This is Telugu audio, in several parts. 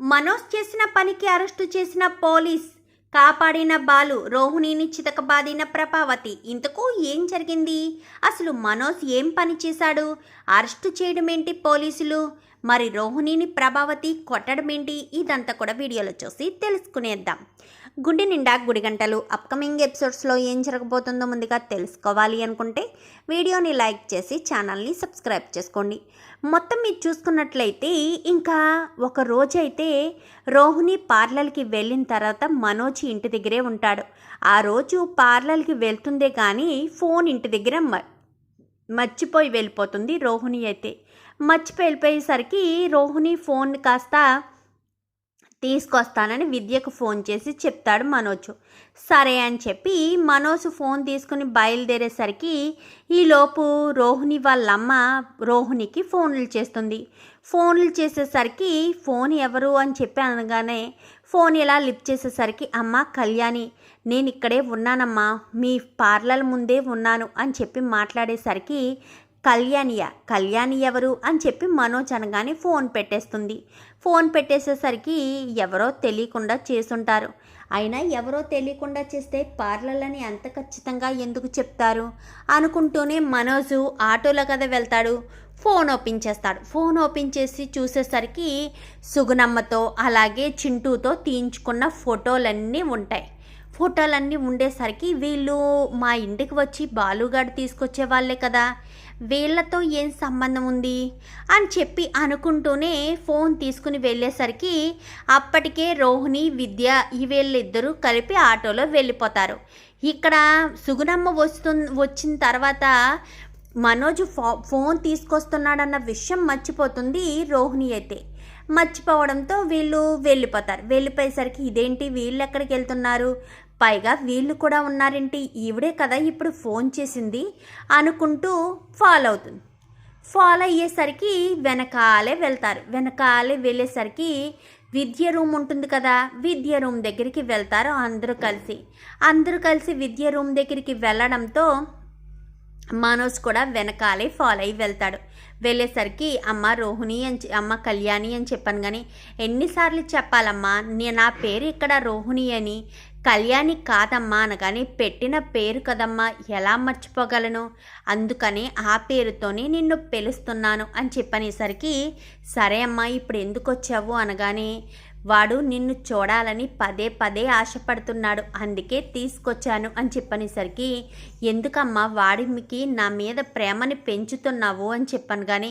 మనోజ్ చేసిన పనికి అరెస్టు చేసిన పోలీస్. కాపాడిన బాలు రోహిణిని చితకబాదిన ప్రభావతి. ఇంతకు ఏం జరిగింది? అసలు మనోజ్ ఏం పని చేశాడు? అరెస్టు చేయడం ఏంటి పోలీసులు? మరి రోహిణిని ప్రభావతి కొట్టడం ఏంటి ఇదంతా కూడా వీడియోలో చూసి తెలుసుకునేద్దాం. గుడి నిండా గుడి గంటలు. అప్కమింగ్ ఎపిసోడ్స్లో ఏం జరగబోతుందో ముందుగా తెలుసుకోవాలి అనుకుంటే వీడియోని లైక్ చేసి ఛానల్ని సబ్స్క్రైబ్ చేసుకోండి. మొత్తం మీరు చూసుకున్నట్లయితే ఇంకా ఒక రోజు అయితే రోహిణి పార్లర్కి వెళ్ళిన తర్వాత మనోజ్ ఇంటి దగ్గరే ఉంటాడు. ఆ రోజు పార్లర్కి వెళ్తుందే కానీ ఫోన్ ఇంటి దగ్గర మ- మర్చిపోయి వెళ్ళిపోతుంది రోహిణి అయితే. మర్చిపోయి వెళ్ళిపోయేసరికి రోహిణి ఫోన్ కాస్త తీసుకొస్తానని విద్యకు ఫోన్ చేసి చెప్తాడు మనోజ్. సరే అని చెప్పి మనోజ్ ఫోన్ తీసుకుని బయలుదేరేసరికి ఈలోపు రోహిణి వాళ్ళమ్మ రోహిణికి ఫోన్లు చేస్తుంది. ఫోన్లు చేసేసరికి ఫోన్ ఎవరు అని చెప్పి అనగానే ఫోన్ ఇలా లిఫ్ట్ చేసేసరికి అమ్మ కళ్యాణి నేను ఇక్కడే ఉన్నానమ్మా మీ పార్లర్ ముందే ఉన్నాను అని చెప్పి మాట్లాడేసరికి కళ్యాణియ. కళ్యాణి ఎవరు అని చెప్పి మనోజ్ అనగానే ఫోన్ పెట్టేస్తుంది. ఫోన్ పెట్టేసేసరికి ఎవరో తెలియకుండా చేసుంటారు అయినా ఎవరో తెలియకుండా చేస్తే పార్లర్లని అంత ఖచ్చితంగా ఎందుకు చెప్తారు? అనుకుంటూనే మనోజు ఆటోలో కదా వెళ్తాడు. ఫోన్ ఓపెన్ చేస్తాడు. ఫోన్ ఓపెన్ చేసి చూసేసరికి సుగుణమ్మతో అలాగే చింటూతో తీయించుకున్న ఫోటోలన్నీ ఉంటాయి. ఫోటోలన్నీ ఉండేసరికి వీళ్ళు మా ఇంటికి వచ్చి బాలుగాడు తీసుకొచ్చే వాళ్ళే కదా. వీళ్ళతో ఏం సంబంధం ఉంది? అని చెప్పి అనుకుంటూనే ఫోన్ తీసుకుని వెళ్ళేసరికి అప్పటికే రోహిణి విద్య ఈ వీళ్ళిద్దరూ కలిపి ఆటోలో వెళ్ళిపోతారు. ఇక్కడ సుగుణమ్మ వస్తు వచ్చిన తర్వాత మనోజ్ ఫో ఫోన్ తీసుకొస్తున్నాడన్న విషయం మర్చిపోతుంది రోహిణి అయితే. మర్చిపోవడంతో వీళ్ళు వెళ్ళిపోతారు. వెళ్ళిపోయేసరికి ఇదేంటి? వీళ్ళు ఎక్కడికి వెళ్తున్నారు? పైగా వీళ్ళు కూడా ఉన్నారేంటి? ఈవిడే కదా ఇప్పుడు ఫోన్ చేసింది అనుకుంటూ ఫాలో అవుతుంది. ఫాలో అయ్యేసరికి వెనకాలే వెళ్తారు. వెనకాలే వెళ్ళేసరికి విద్య రూమ్ ఉంటుంది కదా విద్య రూమ్ దగ్గరికి వెళ్తారు అందరూ కలిసి. అందరూ కలిసి విద్య రూమ్ దగ్గరికి వెళ్ళడంతో మనోజ్ కూడా వెనకాలే ఫాలో అయ్యి వెళ్తాడు. వెళ్ళేసరికి అమ్మ రోహిణి అని అమ్మ కళ్యాణి అని చెప్పాను కానీ ఎన్నిసార్లు చెప్పాలమ్మా? నేను నా పేరు ఇక్కడ రోహిణి అని. కళ్యాణి కాదమ్మా అనగానే పెట్టిన పేరు కదమ్మా ఎలా మర్చిపోగలను? అందుకని ఆ పేరుతోనే నిన్ను పిలుస్తున్నాను అని చెప్పనేసరికి సరే అమ్మా ఇప్పుడు ఎందుకు వచ్చావు అనగానే వాడు నిన్ను చూడాలని పదే పదే ఆశపడుతున్నాడు అందుకే తీసుకొచ్చాను అని చెప్పనేసరికి ఎందుకమ్మా వాడికి నా మీద ప్రేమని పెంచుతున్నావు అని చెప్పాను కానీ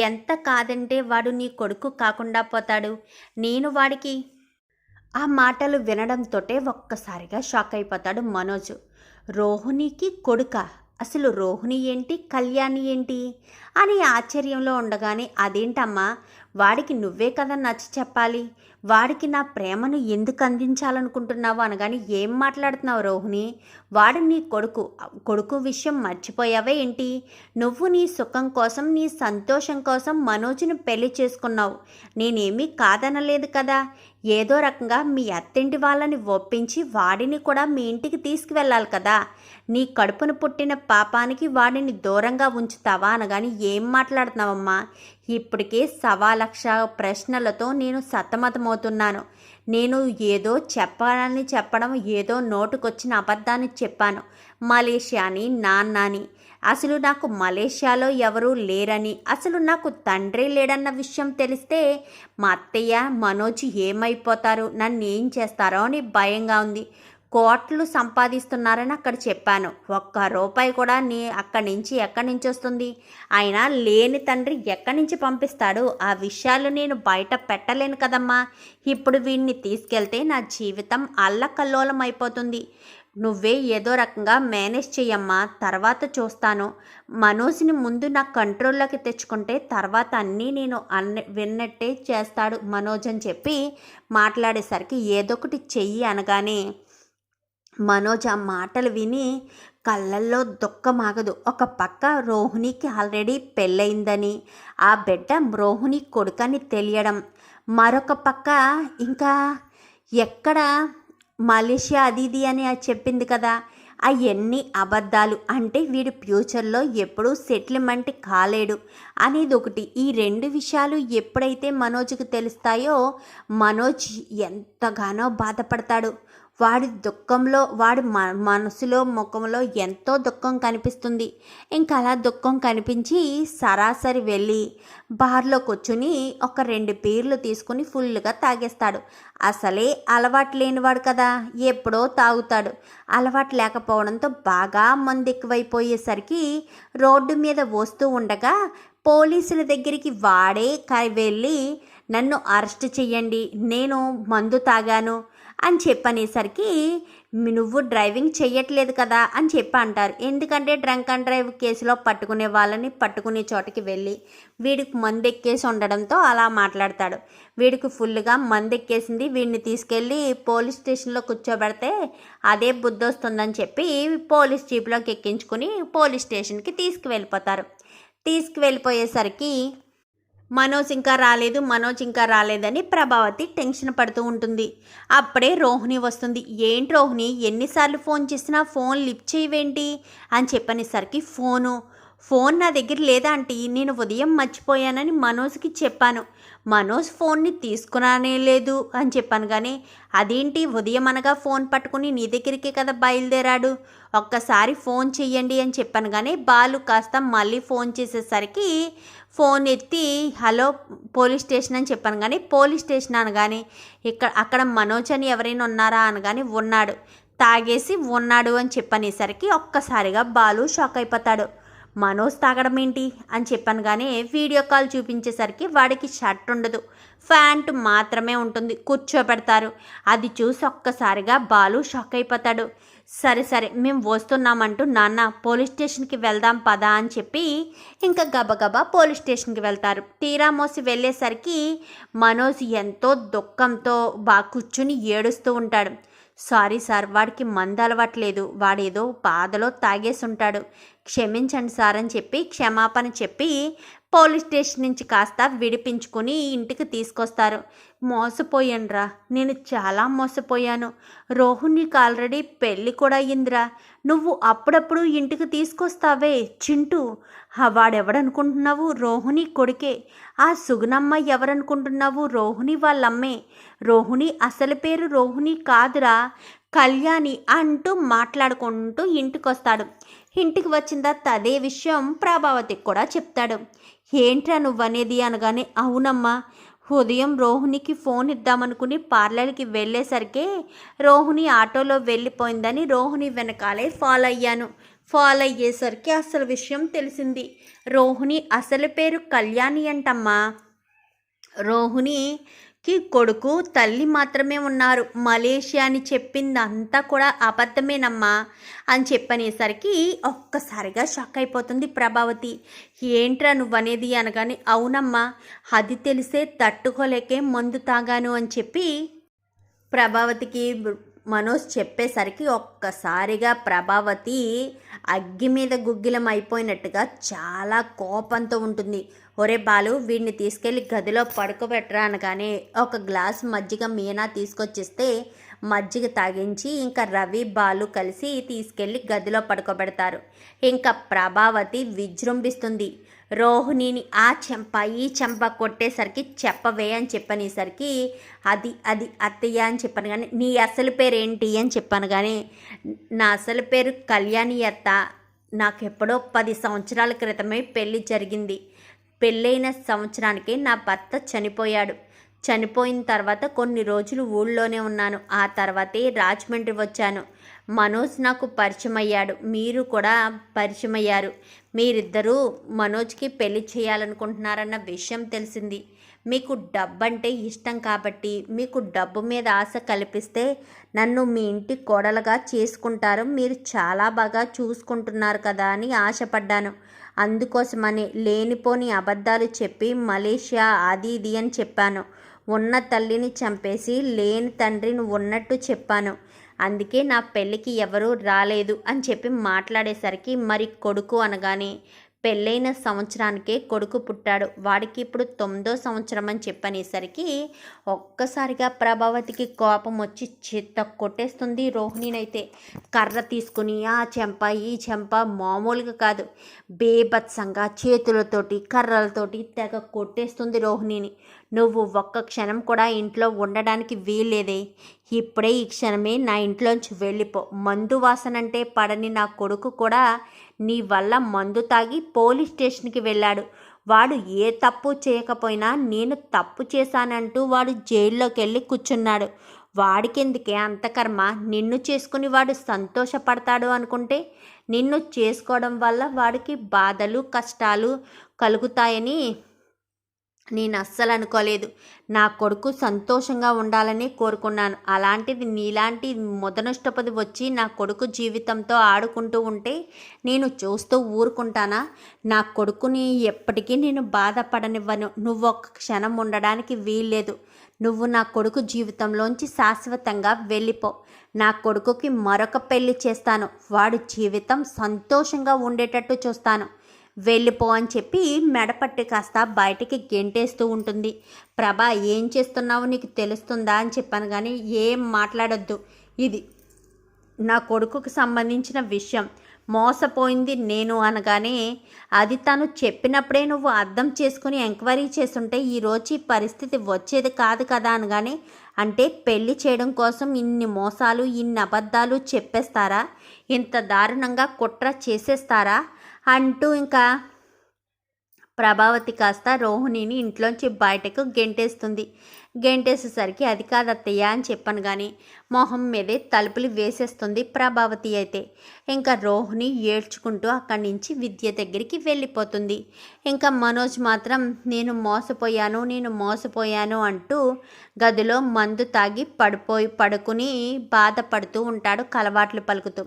ఎంత కాదంటే వాడు నీ కొడుకు కాకుండా పోతాడు. నేను వాడికి ఆ మాటలు వినడంతోటే ఒక్కసారిగా షాక్ అయిపోతాడు మనోజ్. రోహిణికి కొడుక. అసలు రోహిణి ఏంటి? కళ్యాణి ఏంటి? అని ఆశ్చర్యంలో ఉండగానే అదేంటమ్మా? వాడికి నువ్వే కదా నచ్చి చెప్పాలి. వాడికి నా ప్రేమను ఎందుకు అందించాలనుకుంటున్నావు అనగాని ఏం మాట్లాడుతున్నావు రోహిణి? వాడు నీ కొడుకు కొడుకు విషయం మర్చిపోయావే ఏంటి? నువ్వు నీ సుఖం కోసం నీ సంతోషం కోసం మనోజ్ని పెళ్ళి చేసుకున్నావు. నేనేమీ కాదనలేదు కదా. ఏదో రకంగా మీ అత్తింటి వాళ్ళని ఒప్పించి వాడిని కూడా మీ ఇంటికి తీసుకువెళ్ళాలి కదా. నీ కడుపును పుట్టిన పాపానికి వాడిని దూరంగా ఉంచుతావా అనగాని ఏం మాట్లాడుతున్నావమ్మా? ఇప్పటికే సవా లక్ష ప్రశ్నలతో నేను సతమతమవుతున్నాను. నేను ఏదో చెప్పాలని చెప్పడం ఏదో నోటుకొచ్చిన అబద్ధాన్ని చెప్పాను. మలేషియాని నాన్నని. అసలు నాకు మలేషియాలో ఎవరూ లేరని అసలు నాకు తండ్రి లేడన్న విషయం తెలిస్తే మా అత్తయ్య మనోజ్ ఏమైపోతారు? నన్ను ఏం చేస్తారో అని భయంగా ఉంది. కోట్లు సంపాదిస్తున్నారని అక్కడ చెప్పాను. ఒక్క రూపాయి కూడా నీ అక్కడి నుంచి ఎక్కడి నుంచి వస్తుంది? అయినా లేని తండ్రి ఎక్కడి నుంచి పంపిస్తాడు? ఆ విషయాలు నేను బయట పెట్టలేను కదమ్మా. ఇప్పుడు వీడిని తీసుకెళ్తే నా జీవితం అల్లకల్లోలం అయిపోతుంది నువ్వే ఏదో రకంగా మేనేజ్ చెయ్యమ్మా. తర్వాత చూస్తాను. మనోజ్ని ముందు నా కంట్రోల్లోకి తెచ్చుకుంటే తర్వాత అన్నీ నేను అన్న విన్నట్టే చేస్తాడు మనోజ్ అని చెప్పి మాట్లాడేసరికి ఏదో ఒకటి చెయ్యి అనగానే మనోజ్ ఆ మాటలు విని కళ్ళల్లో దుఃఖమాగదు ఒక పక్క రోహిణికి ఆల్రెడీ పెళ్ళయిందని ఆ బిడ్డ రోహిణి కొడుకని తెలియడం. మరొక పక్క ఇంకా ఎక్కడ మలేషియా అది ఇది అని అది చెప్పింది కదా. అవన్నీ అబద్ధాలు అంటే వీడు ఫ్యూచర్లో ఎప్పుడూ సెటిల్మెంట్ కాలేడు. అనేది ఒకటి. ఈ రెండు విషయాలు ఎప్పుడైతే మనోజ్కి తెలుస్తాయో మనోజ్ ఎంతగానో బాధపడతాడు. వాడి దుఃఖంలో వాడి మ మనసులో ముఖంలో ఎంతో దుఃఖం కనిపిస్తుంది. ఇంకా అలా దుఃఖం కనిపించి సరాసరి వెళ్ళి బార్లో కూర్చుని ఒక రెండు బీర్లు తీసుకుని ఫుల్గా తాగేస్తాడు. అసలే అలవాటు లేనివాడు కదా ఎప్పుడో తాగుతాడు. అలవాటు లేకపోవడంతో బాగా మంది ఎక్కువైపోయేసరికి రోడ్డు మీద వస్తూ ఉండగా పోలీసుల దగ్గరికి వాడే వెళ్ళి నన్ను అరెస్ట్ చెయ్యండి నేను మందు తాగాను. అని చెప్పనేసరికి నువ్వు డ్రైవింగ్ చెయ్యట్లేదు కదా అని చెప్పి అంటారు ఎందుకంటే డ్రంక్ అండ్ డ్రైవ్ కేసులో పట్టుకునే వాళ్ళని పట్టుకునే చోటకి వెళ్ళి వీడికి మందు ఎక్కేసి ఉండడంతో అలా మాట్లాడతాడు. వీడికి ఫుల్గా మందు ఎక్కేసింది వీడిని తీసుకెళ్ళి పోలీస్ స్టేషన్లో కూర్చోబెడితే అదే బుద్ధి వస్తుందని చెప్పి పోలీస్ జీప్లోకి ఎక్కించుకుని పోలీస్ స్టేషన్కి తీసుకువెళ్ళిపోతారు. తీసుకువెళ్ళిపోయేసరికి మనోజ్ ఇంకా రాలేదు మనోజ్ ఇంకా రాలేదని ప్రభావతి టెన్షన్ పడుతూ ఉంటుంది. అప్పుడే రోహిణి వస్తుంది. ఏంటి రోహిణి ఎన్నిసార్లు ఫోన్ చేసినా ఫోన్ లిఫ్ట్ చేయవేంటి? అని చెప్పనేసరికి ఫోను ఫోన్ నా దగ్గర లేదా ఆంటీ? నేను ఉదయం మర్చిపోయానని మనోజ్కి చెప్పాను. మనోజ్ ఫోన్ని తీసుకురానే లేదు అని చెప్పాను కానీ అదేంటి ఉదయం అనగా ఫోన్ పట్టుకుని నీ దగ్గరికే కదా బయలుదేరాడు? ఒక్కసారి ఫోన్ చెయ్యండి అని చెప్పాను కానీ బాలు కాస్త మళ్ళీ ఫోన్ చేసేసరికి ఫోన్ ఎత్తి హలో పోలీస్ స్టేషన్ అని చెప్పాను కానీ పోలీస్ స్టేషన్ అనగానే ఇక్కడ అక్కడ మనోజ్ అని ఎవరైనా ఉన్నారా అనగానే ఉన్నాడు తాగేసి ఉన్నాడు అని చెప్పనేసరికి ఒక్కసారిగా బాలు షాక్ అయిపోతాడు. మనోజ్ తాగడం ఏంటి అని చెప్పాను కానీ వీడియో కాల్ చూపించేసరికి వాడికి షర్ట్ ఉండదు ప్యాంటు మాత్రమే ఉంటుంది కూర్చోబెడతారు. అది చూసి ఒక్కసారిగా బాలు షాక్ అయిపోతాడు. సరే సరే మేము వస్తున్నామంటూ నాన్న పోలీస్ స్టేషన్కి వెళ్దాం పదా అని చెప్పి ఇంకా గబగబా పోలీస్ స్టేషన్కి వెళ్తారు. తీరా మోసి వెళ్ళేసరికి మనోజ్ ఎంతో దుఃఖంతో బాగా కూర్చుని ఏడుస్తూ ఉంటాడు. సారీ సార్ వాడికి మందు అలవట్లేదు. వాడేదో బాధలో తాగేసి ఉంటాడు క్షమించండి సార్ అని చెప్పి క్షమాపణ చెప్పి పోలీస్ స్టేషన్ నుంచి కాస్త విడిపించుకుని ఇంటికి తీసుకొస్తారు. మోసపోయానురా నేను చాలా మోసపోయాను. రోహిణికి ఆల్రెడీ పెళ్ళి కూడా అయ్యిందిరా. నువ్వు అప్పుడప్పుడు ఇంటికి తీసుకొస్తావే చింటూ. వాడెవడనుకుంటున్నావు? రోహిణి కొడుకే. ఆ సుగుణమ్మ ఎవరనుకుంటున్నావు? రోహిణి వాళ్ళమ్మే. రోహిణి అసలు పేరు రోహిణి కాదురా. కళ్యాణి అంటూ మాట్లాడుకుంటూ ఇంటికొస్తాడు. ఇంటికి వచ్చిన తర్వాత అదే విషయం ప్రభావతికి కూడా చెప్తాడు. ఏంట్రా నువ్వనేది? అనగానే అవునమ్మా. ఉదయం రోహిణికి ఫోన్ ఇద్దామనుకుని పార్లర్కి వెళ్ళేసరికి రోహిణి ఆటోలో వెళ్ళిపోయిందని రోహిణి వెనకాలే ఫాలో అయ్యాను. ఫాలో అయ్యేసరికి అసలు విషయం తెలిసింది. రోహిణి అసలు పేరు కళ్యాణి అంటమ్మా. రోహిణికి కొడుకు తల్లి మాత్రమే ఉన్నారు. మలేషియా అని చెప్పింది అంతా కూడా అబద్ధమేనమ్మా అని చెప్పనేసరికి ఒక్కసారిగా షాక్ అయిపోతుంది ప్రభావతి. ఏంట్రా నువ్వనేది అనగానే అవునమ్మా అది తెలిసే తట్టుకోలేకే మందు తాగాను అని చెప్పి ప్రభావతికి మనోజ్ చెప్పేసరికి ఒక్కసారిగా ప్రభావతి అగ్గి మీద గుగ్గిలం అయిపోయినట్టుగా చాలా కోపంతో ఉంటుంది. ఒరే బాలు వీడిని తీసుకెళ్ళి గదిలో పడుకోబెట్టరా అనగానే ఒక గ్లాస్ మజ్జిగ మీనా తీసుకొచ్చిస్తే మజ్జిగ తాగించి ఇంకా రవి బాలు కలిసి తీసుకెళ్ళి గదిలో పడుకోబెడతారు. ఇంకా ప్రభావతి విజృంభిస్తుంది. రోహిణిని ఆ చెంప ఈ చెంప కొట్టేసరికి చెప్పవే అని చెప్పనేసరికి అది అది అత్తయ్య అని చెప్పాను కానీ నీ అసలు పేరు ఏంటి అని చెప్పాను కానీ నా అసలు పేరు కళ్యాణి అత్త. నాకెప్పుడో పది సంవత్సరాల క్రితమే పెళ్ళి జరిగింది. పెళ్ళైన సంవత్సరానికి నా భర్త చనిపోయాడు. చనిపోయిన తర్వాత కొన్ని రోజులు ఊళ్ళోనే ఉన్నాను. ఆ తర్వాతే రాజమండ్రి వచ్చాను. మనోజ్ నాకు పరిచయం అయ్యాడు. మీరు కూడా పరిచయం అయ్యారు. మీరిద్దరూ మనోజ్కి పెళ్ళి చేయాలనుకుంటున్నారన్న విషయం తెలిసింది. మీకు డబ్బంటే ఇష్టం కాబట్టి మీకు డబ్బు మీద ఆశ కల్పిస్తే నన్ను మీ ఇంటి కోడలుగా చేసుకుంటారు. మీరు చాలా బాగా చూసుకుంటున్నారు కదా అని ఆశపడ్డాను. అందుకోసమని లేనిపోని అబద్ధాలు చెప్పి మలేషియా అది ఇది అని చెప్పాను. ఉన్న తల్లిని చంపేసి లేని తండ్రిని ఉన్నట్టు చెప్పాను. అందుకే నా పెళ్ళికి ఎవరూ రాలేదు అని చెప్పి మాట్లాడేసరికి మరి కొడుకు అనగానే పెళ్ళైన సంవత్సరానికే కొడుకు పుట్టాడు. వాడికి ఇప్పుడు తొమ్మిదో సంవత్సరం అని చెప్పనేసరికి ఒక్కసారిగా ప్రభావతికి కోపం వచ్చి చిత్త కొట్టేస్తుంది రోహిణినైతే. కర్ర తీసుకుని ఆ చెంప ఈ చెంప మామూలుగా కాదు. బేభత్సంగా చేతులతోటి కర్రలతోటి తెగ కొట్టేస్తుంది రోహిణిని. నువ్వు ఒక్క క్షణం కూడా ఇంట్లో ఉండడానికి వీల్లేదే. ఇప్పుడే ఈ క్షణమే నా ఇంట్లోంచి వెళ్ళిపో. మందు వాసనంటే పడని నా కొడుకు కూడా నీ వల్ల మందు తాగి పోలీస్ స్టేషన్కి వెళ్ళాడు. వాడు ఏ తప్పు చేయకపోయినా నేను తప్పు చేశానంటూ వాడు జైల్లోకి వెళ్ళి కూర్చున్నాడు. వాడికెందుకే అంత కర్మ? నిన్ను చేసుకుని వాడు సంతోషపడతాడు అనుకుంటే నిన్ను చేసుకోవడం వల్ల వాడికి బాధలు కష్టాలు కలుగుతాయని నేను అస్సలు అనుకోలేదు నా కొడుకు సంతోషంగా ఉండాలని కోరుకున్నాను. అలాంటిది నీలాంటి మొదనష్టపది వచ్చి నా కొడుకు జీవితంతో ఆడుకుంటూ ఉంటే నేను చూస్తూ ఊరుకుంటానా? నా కొడుకుని ఎప్పటికీ నేను బాధపడనివ్వను. నువ్వు ఒక్క క్షణం ఉండడానికి వీల్లేదు. నువ్వు నా కొడుకు జీవితంలోంచి శాశ్వతంగా వెళ్ళిపో. నా కొడుకుకి మరొక పెళ్ళి చేస్తాను. వాడి జీవితం సంతోషంగా ఉండేటట్టు చూస్తాను. వెళ్ళిపో అని చెప్పి మెడపట్టి కాస్త బయటికి గెంటేస్తూ ఉంటుంది. ప్రభా ఏం చేస్తున్నావు? నీకు తెలుస్తుందా? అని చెప్పాను కానీ ఏం మాట్లాడొద్దు. ఇది నా కొడుకుకు సంబంధించిన విషయం. మోసపోయింది నేను అనగానే అది తను చెప్పినప్పుడే నువ్వు అర్థం చేసుకుని ఎంక్వైరీ చేస్తుంటే ఈరోజు ఈ పరిస్థితి వచ్చేది కాదు కదా అనగానే అంటే పెళ్ళి చేయడం కోసం ఇన్ని మోసాలు ఇన్ని అబద్ధాలు చెప్పేస్తారా? ఇంత దారుణంగా కుట్ర చేసేస్తారా? అంటూ ఇంకా ప్రభావతి కాస్త రోహిణిని ఇంట్లోంచి బయటకు గెంటేస్తుంది. గెంటేసేసరికి అది కాదత్తయ్య అని చెప్పాను కానీ మొహం మీదే తలుపులు వేసేస్తుంది ప్రభావతి అయితే. ఇంకా రోహిణి ఏడ్చుకుంటూ అక్కడి నుంచి విద్య దగ్గరికి వెళ్ళిపోతుంది. ఇంకా మనోజ్ మాత్రం నేను మోసపోయాను నేను మోసపోయాను అంటూ గదిలో మందు తాగి పడిపోయి పడుకుని బాధపడుతూ ఉంటాడు కలవాట్లు పలుకుతూ.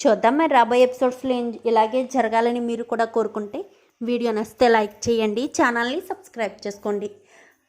చూద్దాం మరి రాబోయే ఎపిసోడ్స్లో ఇలాగే జరగాలని మీరు కూడా కోరుకుంటే వీడియో నచ్చితే లైక్ చేయండి ఛానల్ని సబ్స్క్రైబ్ చేసుకోండి.